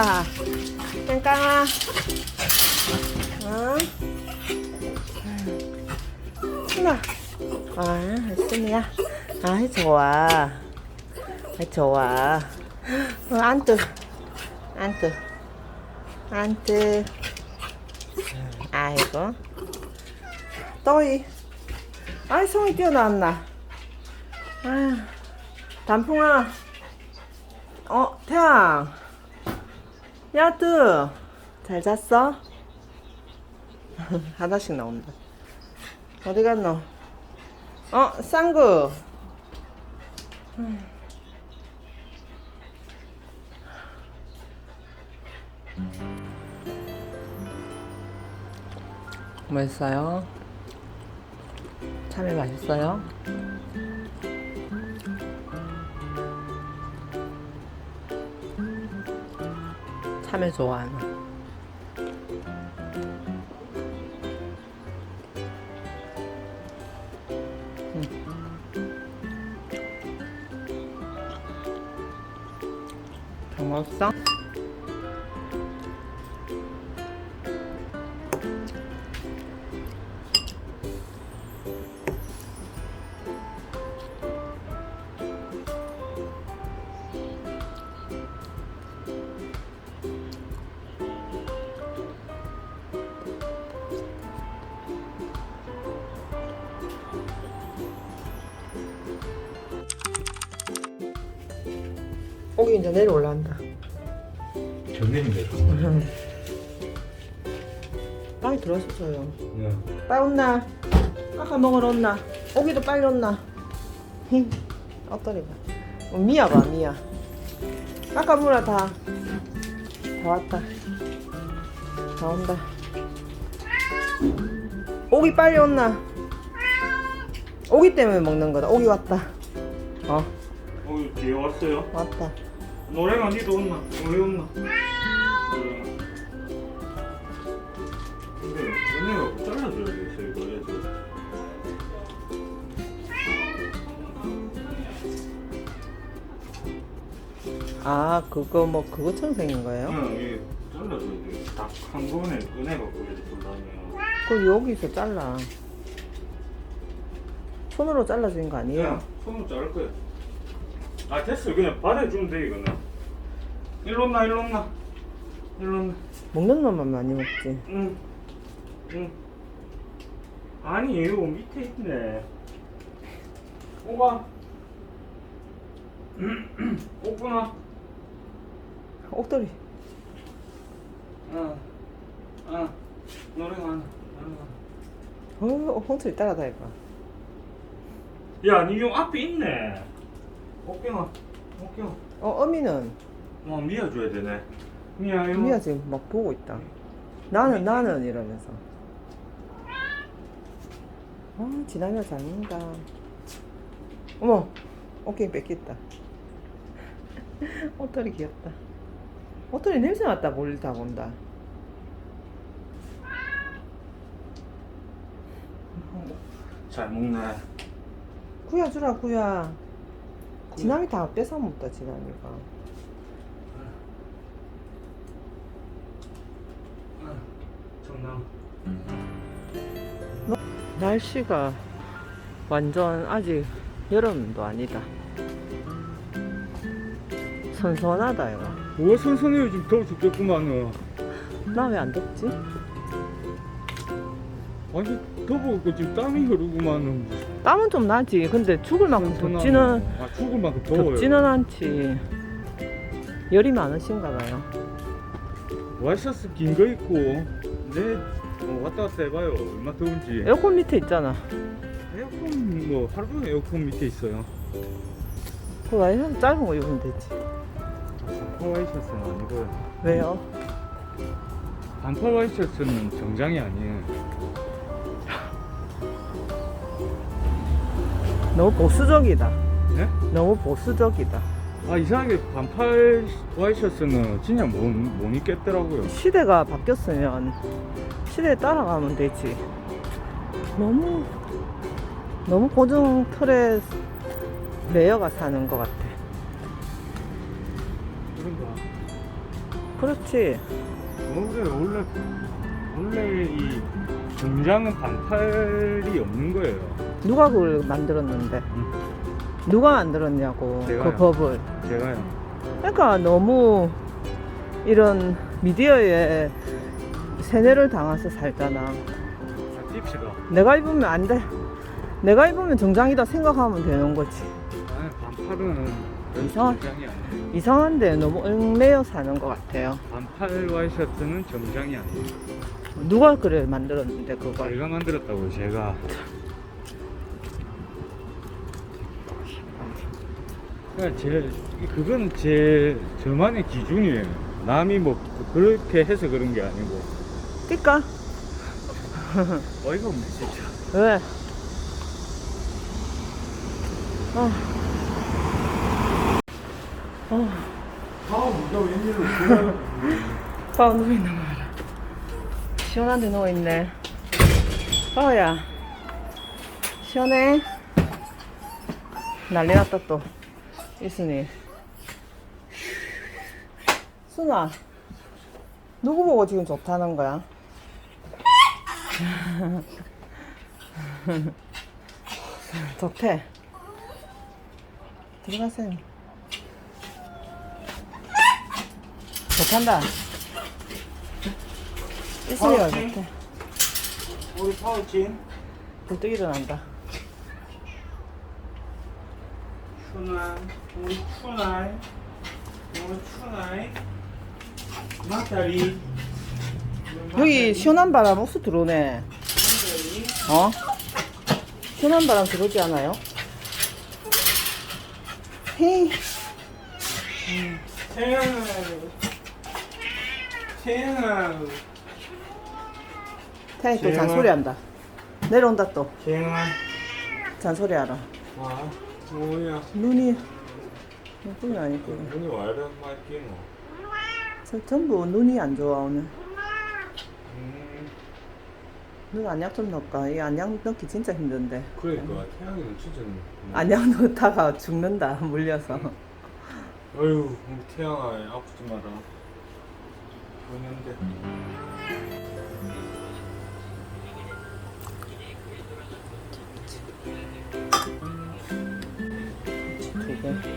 자, 깽깡아. 응? 순아. 아, 순이야. 아이, 좋아. 아이, 좋아. 어, 안뜨. 안뜨. 안뜨. 아이고. 또이. 아이, 송이 뛰어나왔나. 아, 단풍아. 어, 태양. 야드. 잘 잤어? 하나씩 나온다. 어디 갔노? 어, 쌍구. 맛있어요? 참외 맛있어요? 참외 좋아하는 다 먹었어? 내려 올라온다. 전내인데. 빨리 들어서줘요. 네. 빨리 온나? 아까 먹으러 온나? 오기도 빨리 온나? 힝, 어떠리가? 어, 미야 봐, 미야. 아까 물어 다. 다 왔다. 다 온다. 오기 빨리 온나? 오기 때문에 먹는 거다. 오기 왔다. 어, 어, 뒤에 왔어요. 왔다. 노래가 니도 온나? 노래 온나? 근데 은혜가 잘라줘야 돼, 이거 애들. 아, 그거 뭐 그거처럼 생긴 거예요? 응, 이게 잘라줘야 돼. 딱한 번에 은혜가 그래도 불라면. 그 여기서 잘라. 손으로 잘라주는 거 아니에요? 그냥 손으로 자를 거야. 아, 됐어. 그냥 받아주면 돼, 이거는. 일로 나, 일로 나. 일로 나. 먹는 놈만 많이 먹지. 응. 응. 아니, 이거 밑에 있네. 오가. 오구나. 옥돌이. 어. 어. 노래가 안 나. 노래가. 어, 홍철이 따라다니까. 야, 니용 앞에 있네. 오경아. 오경아. 어, 어미는 어, 미아 줘야 되네. 미아, 이거. 미야 지금 막 보고 있다. 나는 나는 이러면서. 아, 지나면 잡는다. 어머, 어깨 뺏겼다. 옷돌이 귀엽다. 옷돌이 냄새 맡다 몰다 본다. 잘 먹네. 구야 주라 구야. 지남이 다 뺏어 먹다 지남이가. 정남. 날씨가 완전 아직 여름도 아니다. 선선하다 이거. 뭐 선선해요 지금 더워 죽겠구만. 나 왜 안 덥지? 완전 더워갖고 지금 땀이 흐르구만. 땀은 좀 나지. 근데 죽을 만큼 덥지는 아 죽을 만큼 더워요. 덥지는 않지. 열이 많으신가 봐요. 와이셔츠 긴 거 입고 네 어, 왔다 갔다 해봐요 얼마 더운지 에어컨 밑에 있잖아. 에어컨 뭐 하루 종일 에어컨 밑에 있어요 그 와이셔츠 짧은 거 입으면 되지. 반팔 와이셔츠는 아니고요 왜요? 반팔 와이셔츠는 정장이 아니에요 너무 보수적이다. 네? 너무 보수적이다. 아 이상하게 반팔 와이셔츠는 진짜 못, 못 입겠더라고요 시대가 바뀌었으면 시대에 따라가면 되지. 너무 너무 고정 틀에 레이어가 사는 것 같아. 그런가 그렇지. 원래 원래 원래 이 정장은 반팔이 없는 거예요 누가 그걸 만들었는데? 누가 만들었냐고 제가요. 그 법을. 제가요 그러니까 너무 이런 미디어에 세뇌를 당해서 살잖아. 자 찝시다 내가 입으면 안 돼. 내가 입으면 정장이다 생각하면 되는 거지. 아니 반팔은 이상하- 정장이 아니에요 이상한데 너무 얽매여 사는 것 같아요. 반팔 와이셔츠는 정장이 아니에요 누가 그래 만들었는데 그걸. 제가 만들었다고요 제가 그냥 제 그거는 제 저만의 기준이에요 남이 뭐 그렇게 해서 그런 게 아니고 뛸까? 어이가 없네 진짜 왜? 어. 어. 아 누가 웬일로 아, 누워 있는 거 봐라. 시원한데 누워 있네. 어야. 시원해. 난리 났다, 또. 이순이. 순아. 누구 보고 지금 좋다는 거야? 좋대. 들어가세요. 좋단다. 파우치? 좋대. 우리 파우치 불뚝 일어난다. 우리 춘아이 우리 춘아이 마다리 여기 시원한 바람 옥수 들어오네. 어? 시원한 바람 들어오지 않아요? 헤이. 태양 태양 태양이 또 잔소리 한다. 내려온다 또. 태양아 잔소리 하러. 와 뭐야 눈이, 눈이 아니고. 눈이 와이래 말기노 저- 전부 눈이 안 좋아, 오늘. 음 눈 안약 좀 넣을까? 이 안약 넣기 진짜 힘든데. 그러니까 태양이는 진짜 안약 넣다가 죽는다, 물려서. 어휴 우리 태양아 아프지 마라 보는데 두 개.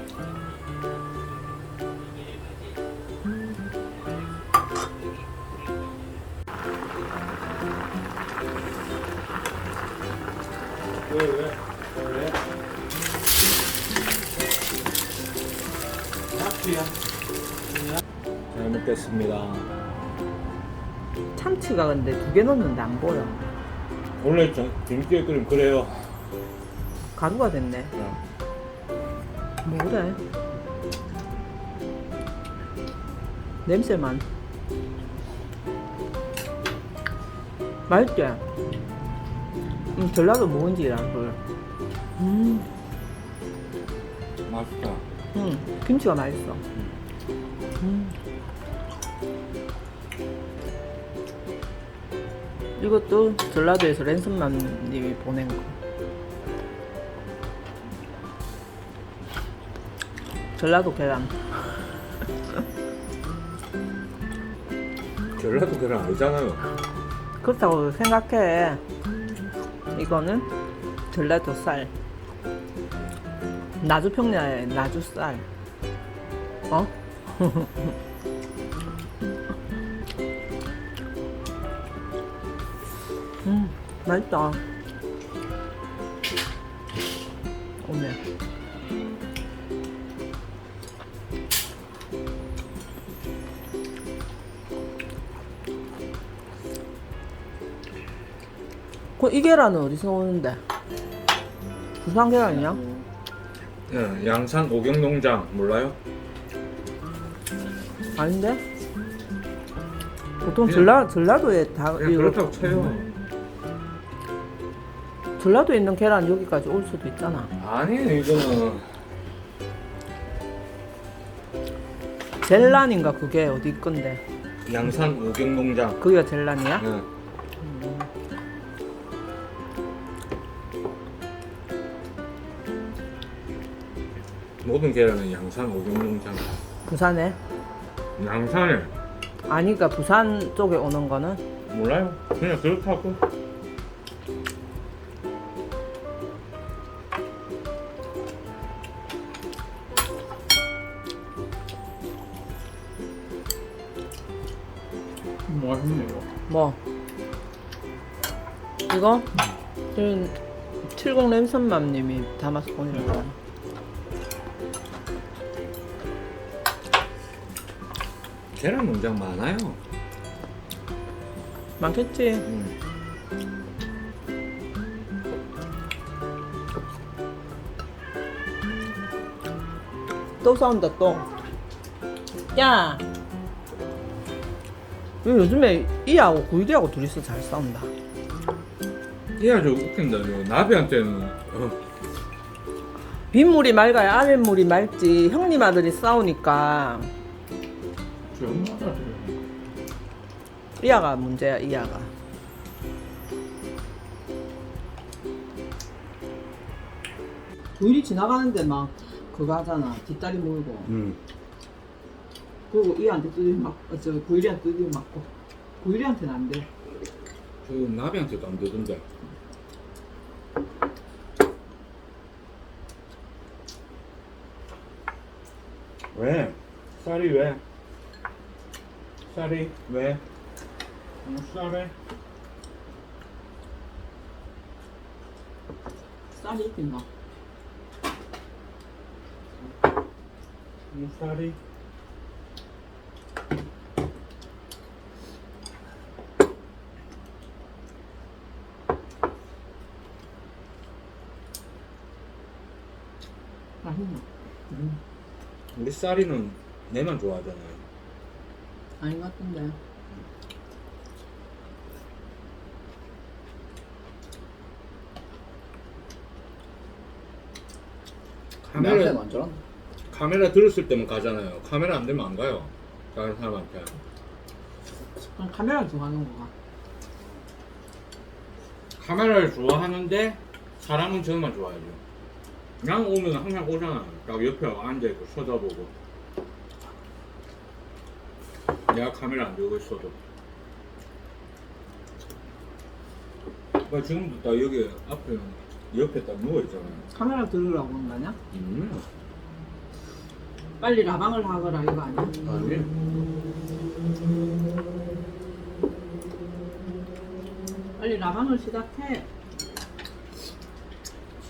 왜 왜? 왜? 낙지야 잘 먹겠습니다 참치가 근데 두 개 넣었는데 안 보여. 원래 저 김치에 끓이면 그래요 가루가 됐네. 뭐래? 냄새만. 맛있지? 음, 전라도 묵은지라, 그. 음, 맛있다 음, 김치가 맛있어. 음. 이것도 전라도에서 랜선맘님이 보낸 거. 전라도 계란. 전라도 계란 아니잖아요 그렇다고 생각해. 이거는 전라도 쌀. 나주 평야의 나주 쌀. 어? 음, 맛있다. 오늘. 이 계란은 어디서 오는데? 부산 계란이야? 네, 양산 오경농장 몰라요? 아닌데? 보통 전라 전라도에 다 그냥 이거- 그렇다고 쳐요. 전라도에 있는 계란 여기까지 올 수도 있잖아. 아니 이거는 젤란인가 그게 어디 건데? 양산 오경농장. 그게 젤란이야? 네. 모든 계란은 양산 오경농장. 부산에? 양산에 아니 그러니까 부산 쪽에 오는 거는 몰라요? 그냥 그렇다고. 맛있네요. 뭐 이거? 지금 70 랜선맘님이 담아서 보내줬잖아. 계란 농장 많아요. 많겠지. 음. 또 싸운다 또. 야. 왜 요즘에 이하고 구이디하고 둘이서 잘 싸운다. 이야 저 웃긴다. 저 나비한테는 어, 빗물이 맑아야 아랫물이 맑지. 형님 아들이 싸우니까 이하가 문제야 이하가. 구일이 지나가는데 막 그거 하잖아. 뒷다리 물고. 음. 그리고 이한테 두드려 맞고, 어, 저 구일이한테 두드려 맞고. 구일이한테는 안 돼. 저 나비한테도 안 되던데. 왜? 쌀이 왜? 쌀이 왜? 어, 쌀에? 쌀이 뭐. 어, 쌀이? 맛있나? 우리 쌀이는 내만 좋아하잖아요. 아닌 것 같은데. 카메라 완전 카메라 들었을 때만 가잖아요. 카메라 안 들면 안 가요. 다른 사람한테. 그냥 카메라 좋아하는 거가. 카메라를 좋아하는데 사람은 저만 좋아해요. 그냥 오면 항상 오잖아. 딱 옆에 앉아있고 쳐다보고. 내가 카메라 안 들고 있어도. 나 지금도 딱 여기 앞에 옆에 딱 누워 있잖아요. 카메라 들으라고 그런 거 아니야? 음. 빨리 라방을 하거라 이거 아니야? 아니. 빨리 라방을 시작해.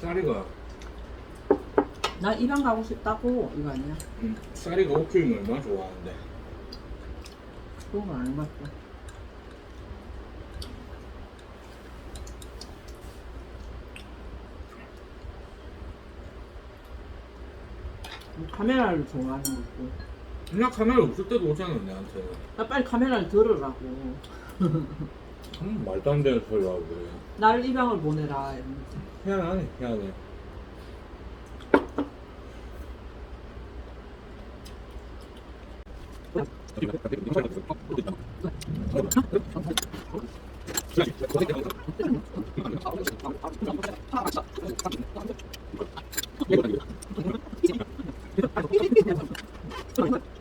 쌀이가, 나 입양 가고 싶다고 이거 아니야? 음, 쌀이가 옷 키우면 얼마나 좋아하는데. 아닌 것 같아. 뭐 카메라를 좋아하는 거고. 그냥 카메라 없을 때도 오잖아, 내한테. 나 빨리 카메라를 들으라고. 음, 말도 안 되는 소리 하고 그래. 나를 입양을 보내라. 이러면서. 희한하네, 희한해. 열일